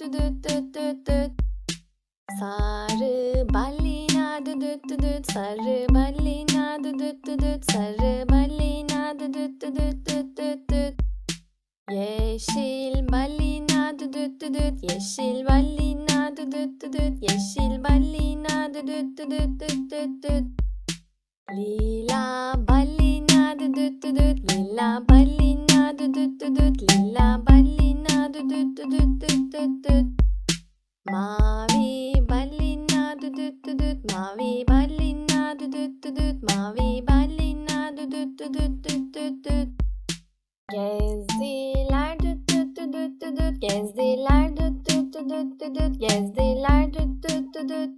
düt düt düt düt düt. Sarı balina düt düt düt düt. Sarı balina düt düt düt düt. Sarı balina düt düt düt düt düt düt. Yeşil balina düt düt düt düt. Yeşil balina düt düt düt düt. Yeşil balina düt düt düt düt düt düt. Lila balina düt düt düt düt. Lila balina düt düt Mavi balina düt düt düt Mavi balina düt düt düt Mavi balina düt düt düt düt düt düt Gezdiler düt düt düt düt Gezdiler düt düt düt düt Gezdiler düt düt düt